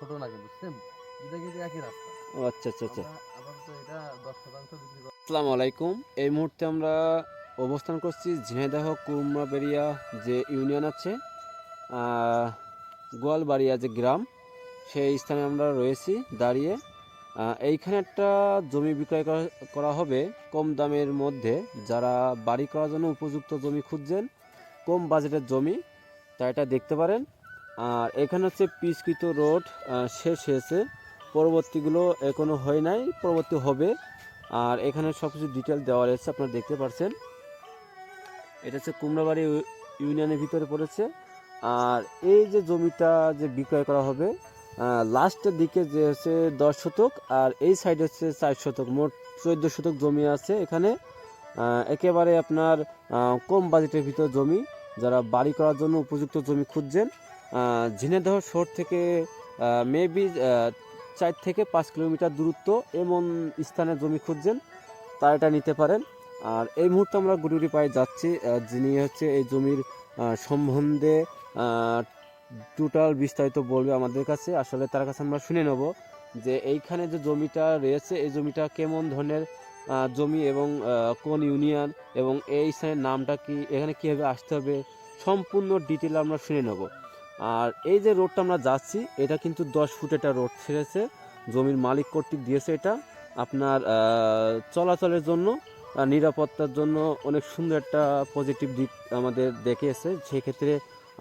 ছোট না কিন্তু সেম দুটা কিন্তু একই রাস্তা। ও আচ্ছা আচ্ছা আচ্ছা। আপাতত এটা দশ শতাংশ বিক্রি আসসালামু আলাইকুম। এই মুহূর্তে আমরা অবস্থান করছি ঝিনাইদহ কুমড়াবেড়িয়া যে ইউনিয়ন আছে গোয়ালবাড়িয়া যে গ্রাম সেই স্থানে আমরা রয়েছি দাঁড়িয়ে। এইখানে একটা জমি বিক্রয় করা- করা হবে কম দামের মধ্যে। যারা বাড়ি করার জন্য উপযুক্ত জমি খুঁজছেন কম বাজেটের জমি তা এটা দেখতে পারেন। আর এখানে হচ্ছে পিচকৃত রোড শেষ হয়েছে। পরবর্তীগুলো এখনও হয় নাই, পরবর্তী হবে। আর এখানে সব কিছু ডিটেল দেওয়া রয়েছে, আপনারা দেখতে পাচ্ছেন এটা হচ্ছে কুমড়াবাড়ি ইউনিয়নের ভিতরে পড়েছে। আর এই যে জমিটা যে বিক্রয় করা হবে লাস্টের দিকে যে হচ্ছে দশ শতক, আর এই সাইডে হচ্ছে চার শতক, মোট চোদ্দ শতক জমি আছে এখানে। একেবারে আপনার কম বাজেটের ভিতর জমি, যারা বাড়ি করার জন্য উপযুক্ত জমি খুঁজছেন ঝিনাইদহ শহর থেকে মেবি চার থেকে পাঁচ কিলোমিটার দূরত্ব এমন স্থানে জমি খুঁজছেন, তারা এটা নিতে পারেন। আর এই মুহূর্তে আমরা গুড়িগুড়ি পায়ে যাচ্ছি যিনি হচ্ছে এই জমির সম্বন্ধে টোটাল বিস্তারিত বলবে আমাদের কাছে। আসলে তার কাছে আমরা শুনে নেব যে এইখানে যে জমিটা রয়েছে, এই জমিটা কেমন ধরনের জমি এবং কোন ইউনিয়ন এবং এই স্থানের নামটা কি, এখানে কীভাবে আসতে হবে, সম্পূর্ণ ডিটেল আমরা শুনে নেব। আর এই যে রোডটা আমরা যাচ্ছি, এটা কিন্তু দশ ফুট একটা রোড ছেড়েছে। জমির মালিক কর্তৃক দিয়েছে এটা। আপনার চলাচলের জন্য নিরাপত্তার জন্য অনেক সুন্দর একটা পজিটিভ দিক আমাদের দেখিয়েছে। সেক্ষেত্রে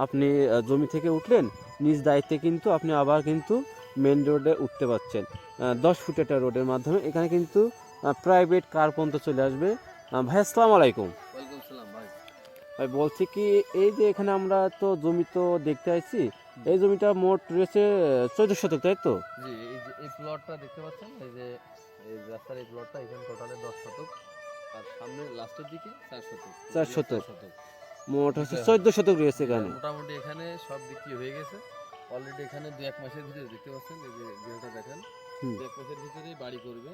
আপনি জমি থেকে উঠলেন, নিজ দায়িত্বে কিন্তু আপনি আবার কিন্তু মেন রোডে উঠতে পারছেন। দশ ফুট একটা রোডের মাধ্যমে। এখানে কিন্তু প্রাইভেট কার পর্যন্ত চলে আসবে। ভাই, আসসালামু আলাইকুম। ভাই বলছি কি এই যে এখানে আমরা তো জমি তো দেখতে আসছি এই জমিটা মোট রয়েছে চোদ্দ শতক তাই তো? জি এই যে এই প্লটটা দেখতে পাচ্ছেন? এই যে এই রাস্তার এই প্লটটা এখানে টোটালে দশ শতক আর সামনে লাস্টের দিকে চার শতক চার শতক। মোট হচ্ছে চোদ্দ শতক রয়েছে এখানে। মোটামুটি এখানে সব বিক্রি হয়ে গেছে। অলরেডি এখানে দু এক মাসের ভিতরে দেখতে পাচ্ছেন? এই যে গৃহটা দেখেন। দু এক মাসের ভিতরেই বাড়ি করবে।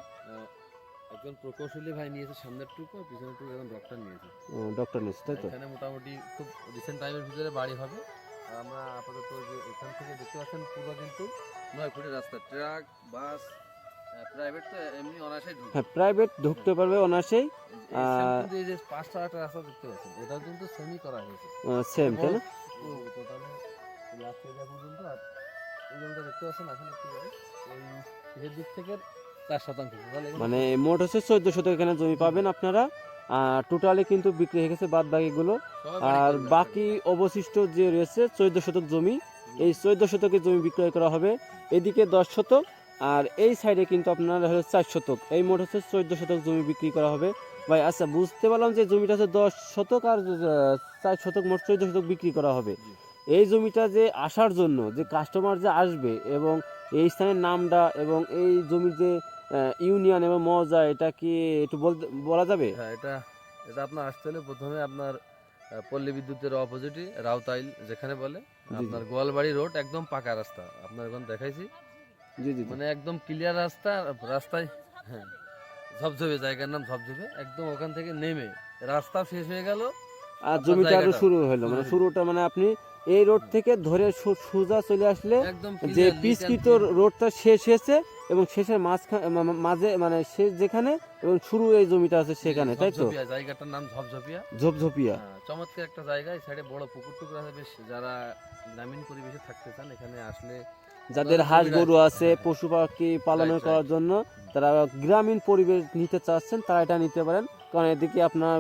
একজন প্রকৌশলী ভাই নিয়েছে সামনের টুকু আর পিছনের টুকু এখন ডক্টর নিয়েছে। ডক্টর নিস তাই তো? এখানে মোটামুটি খুব রিসেন্ট টাইমের ভিতরে বাড়ি হবে। আর আমরা আপাতত যে এখান থেকে দেখতে পাচ্ছেন পুরো কিন্তু নয় ফুটের রাস্তা। ট্রাক বাস প্রাইভেট তো এমনি অনায়াসেই হ্যাঁ প্রাইভেট ঢুকতে পারবে অনায়াসেই। এই যে পাঁচটা একটা রাস্তা দেখতে পাচ্ছেন এটাও কিন্তু সেমি করা হয়েছে। সেম তাই না? টোটালে লাস্ট এরিয়া পর্যন্ত। আর এই জমিটা দেখতে পাচ্ছেন এখন একটু। এই দিক থেকে চার শতাংশ মানে মোট হচ্ছে চোদ্দ শতক এখানে জমি পাবেন আপনারা। টোটালি কিন্তু বিক্রি হয়ে গেছে বাদ বাকিগুলো আর বাকি অবশিষ্ট যে রয়েছে চোদ্দ শতক জমি এই চোদ্দ শতকের জমি বিক্রয় করা হবে। এদিকে দশ শতক আর এই সাইডে কিন্তু আপনার হলো চার শতক। এই মোট হচ্ছে চোদ্দ শতক জমি বিক্রি করা হবে। ভাই আচ্ছা বুঝতে পারলাম যে জমিটা হচ্ছে দশ শতক আর চার শতক মোট চোদ্দ শতক বিক্রি করা হবে। এই জমিটা যে আসার জন্য যে কাস্টমার যে আসবে এবং এই স্থানের নামটা এবং এই জমির যে ইউনিয়ন এবং মজা এটা কি একটু বলতে বলা যাবে? হ্যাঁ এটা এটা আপনার আসতে হলে প্রথমে আপনার পল্লী বিদ্যুতের অপোজিটে রাউতাইল যেখানে বলে আপনার গোয়ালবাড়ি রোড একদম পাকা রাস্তা। আপনার এখন দেখাইছি। জি জি। মানে একদম ক্লিয়ার রাস্তা রাস্তায় হ্যাঁ ঝপঝপে জায়গার নাম ঝপঝপে একদম ওখান থেকে নেমে রাস্তা শেষ হয়ে গেল। আর জমিটা শুরু হলো মানে শুরুটা মানে আপনি এই রোড থেকে ধরে সোজা চলে আসলে যে পিচকিত। রোডটা শেষ হয়েছে এবং শেষের মাঝখানে মাঝে মানে শেষ যেখানে এবং শুরু এই জমিটা আছে সেখানে তাই তো? জায়গাটার নাম ঝপঝপিয়া। ঝোপঝোপিয়া। হ্যাঁ, চমৎকার একটা জায়গা এই সাইডে বড় পুকুর টুকুর আছে বেশ যারা গ্রামীণ পরিবেশে থাকতে চান এখানে আসলে যাদের হাঁস গরু আছে। পশু পাখি পালন করার জন্য তারা গ্রামীণ পরিবেশ নিতে চাচ্ছেন তারা এটা নিতে পারেন। কারণ এদিকে আপনার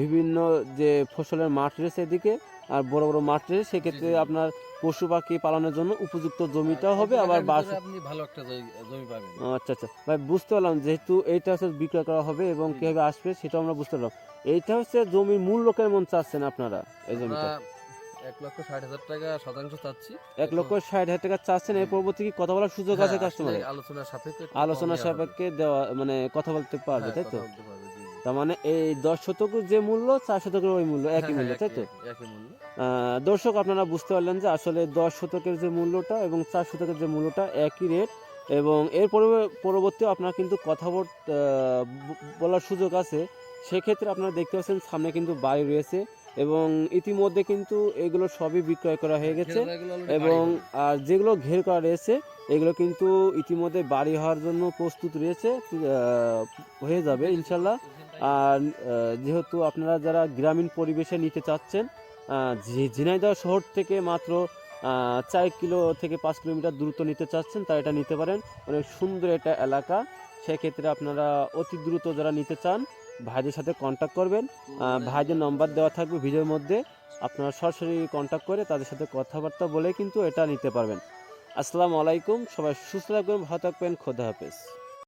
বিভিন্ন যে ফসলের মাঠ রয়েছে এদিকে আর বড় বড় মাঠ রয়েছে সেক্ষেত্রে। আপনার পশু পাখি পালনের জন্য উপযুক্ত জমিটাও হবে আবার বাস আপনি ভালো একটা জমি পাবেন। আচ্ছা আচ্ছা। ভাই বুঝতে পারলাম যেহেতু এইটা হচ্ছে বিক্রয় করা হবে এবং জি। আসবে সেটাও আমরা বুঝতে পারলাম। এইটা হচ্ছে জমির মূল্য কেমন চাচ্ছেন আপনারা এই জমিটা? এক লক্ষ ষাট হাজার টাকা শতাংশ চাচ্ছি। এক লক্ষ ষাট হাজার টাকা চাচ্ছেন এর পরবর্তী কি কথা বলার সুযোগ আছে কাস্টমারের সাপেক্ষে আলোচনা। সাপেক্ষে দেওয়া মানে কথা বলতে পারবে হ্যাঁ, তাই তো? তার মানে এই দশ শতকের যে মূল্য চার শতকের ওই মূল্য একই হ্যাঁ, মূল্য হ্যাঁ, তাই তো? দর্শক আপনারা বুঝতে পারলেন যে আসলে দশ শতকের যে মূল্যটা এবং চার শতকের যে মূল্যটা একই রেট এবং এর পরব- পরবর্তীও আপনার কিন্তু কথা বলার সুযোগ আছে। সেক্ষেত্রে আপনারা দেখতে পাচ্ছেন সামনে কিন্তু বাড়ি রয়েছে এবং ইতিমধ্যে কিন্তু এগুলো সবই বিক্রয় করা হয়ে গেছে এবং আর যেগুলো ঘের করা রয়েছে এগুলো কিন্তু ইতিমধ্যে বাড়ি হওয়ার জন্য প্রস্তুত রয়েছে হয়ে যাবে ইনশাল্লাহ। আর যেহেতু আপনারা যারা গ্রামীণ পরিবেশে নিতে চাচ্ছেন ঝিনাইদহ শহর থেকে মাত্র চার কিলো থেকে পাঁচ কিলোমিটার দূরত্ব নিতে চাচ্ছেন তা এটা নিতে পারেন। অনেক সুন্দর একটা এলাকা। সেক্ষেত্রে আপনারা অতি দ্রুত যারা নিতে চান, ভাইদের সাথে কন্ট্যাক্ট করবেন। ভাইদের নম্বর দেওয়া থাকবে ভিডিওর মধ্যে। আপনারা সরাসরি কন্ট্যাক্ট করে তাদের সাথে কথাবার্তা বলে কিন্তু এটা নিতে পারবেন। আসসালামু আলাইকুম। সবাই সুস্থ থাকবেন, ভালো থাকবেন। খোদা হাফেজ।